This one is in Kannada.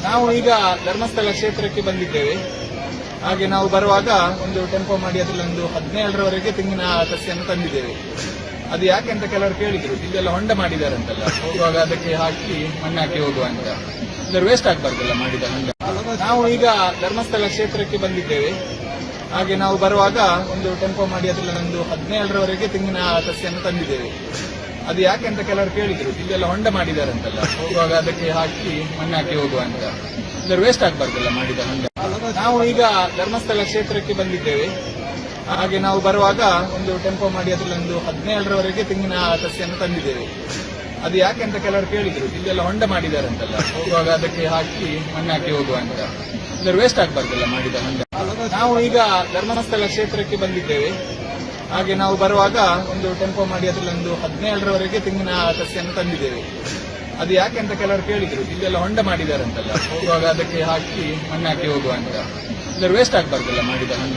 ನಾವು ಈಗ ಧರ್ಮಸ್ಥಳ ಕ್ಷೇತ್ರಕ್ಕೆ ಬಂದಿದ್ದೇವೆ. ಹಾಗೆ ನಾವು ಬರುವಾಗ ಒಂದು ಟೆಂಪೋ ಮಾಡಿ ಅದರಲ್ಲಿ ಒಂದು ಹದಿನೇಳರವರೆಗೆ ತೆಂಗಿನ ಸಸಿಯನ್ನು ತಂದಿದ್ದೇವೆ. ಅದು ಯಾಕೆ ಅಂತ ಕೆಲವರು ಕೇಳಿದ್ರು. ಇದೆಲ್ಲ ಹೊಂಡ ಮಾಡಿದಾರಂತಲ್ಲ. ಹೋಗುವಾಗ ಅದಕ್ಕೆ ಹಾಕಿ ಮಣ್ಣಾಕಿ ಹೋಗುವ ಅಂತ. ಅಂದ್ರೆ ವೇಸ್ಟ್ ಆಗ್ಬಾರ್ದಲ್ಲ ಮಾಡಿದ ಹೊಂಡ ನಾವು ಈಗ ಧರ್ಮಸ್ಥಳ ಕ್ಷೇತ್ರಕ್ಕೆ ಬಂದಿದ್ದೇವೆ. ಹಾಗೆ ನಾವು ಬರುವಾಗ ಒಂದು ಟೆಂಪೋ ಮಾಡಿ ಅದರಲ್ಲಿ ಒಂದು ಹದಿನೇಳರವರೆಗೆ ತೆಂಗಿನ ಸಸಿಯನ್ನು ತಂದಿದ್ದೇವೆ. ಅದು ಯಾಕೆ ಅಂತ ಕೆಲವರು ಕೇಳಿದ್ರು, ಇದೆಲ್ಲ ಹೊಂಡ ಮಾಡಿದಾರಂತಲ್ಲ, ಹೋಗುವಾಗ ಅದಕ್ಕೆ ಹಾಕಿ ಮಣ್ಣಾಕಿ ಹೋಗುವ ಅಂತ. ಅಂದ್ರೆ ವೇಸ್ಟ್ ಆಗ್ಬಾರ್ದಲ್ಲ ಮಾಡಿದ ಹೊಂಡ. ನಾವು ಈಗ ಧರ್ಮಸ್ಥಳ ಕ್ಷೇತ್ರಕ್ಕೆ ಬಂದಿದ್ದೇವೆ. ಹಾಗೆ ನಾವು ಬರುವಾಗ ಒಂದು ಟೆಂಪೋ ಮಾಡಿ ಅದರಲ್ಲಿ ಒಂದು ಹದಿನೇಳರವರೆಗೆ ತೆಂಗಿನ ಸಸ್ಯನ್ನು ತಂದಿದ್ದೇವೆ. ಅದು ಯಾಕೆ ಅಂತ ಕೆಲವರು ಕೇಳಿದ್ರು, ಇದೆಲ್ಲ ಹೊಂಡ ಮಾಡಿದಾರಂತಲ್ಲ, ಹೋಗುವಾಗ ಅದಕ್ಕೆ ಹಾಕಿ ಮಣ್ಣಾಕಿ ಹೋಗುವ ಅಂತ. ಅಂದ್ರೆ ವೇಸ್ಟ್ ಆಗ್ಬಾರ್ದಲ್ಲ ಮಾಡಿದ ಹೊಂಡ. ನಾವು ಈಗ ಧರ್ಮಸ್ಥಳ ಕ್ಷೇತ್ರಕ್ಕೆ ಬಂದಿದ್ದೇವೆ. ಹಾಗೆ ನಾವು ಬರುವಾಗ ಒಂದು ಟೆಂಪೋ ಮಾಡಿ ಅದರಲ್ಲಿ ಒಂದು ಹದಿನೇಳರವರೆಗೆ ತೆಂಗಿನ ಸಸ್ಯವನ್ನು ತಂದಿದ್ದೇವೆ. ಅದು ಯಾಕೆ ಅಂತ ಕೆಲವರು ಕೇಳಿದ್ರು ಇದೆಲ್ಲ ಹೊಂಡ ಮಾಡಿದಾರಂತಲ್ಲ, ಹೋಗುವಾಗ ಅದಕ್ಕೆ ಹಾಕಿ ಮಣ್ಣಾಕಿ ಹೋಗುವ ಅಂತ. ವೇಸ್ಟ್ ಆಗ್ಬಾರ್ದಲ್ಲ ಮಾಡಿದ ಹೊಂಡ.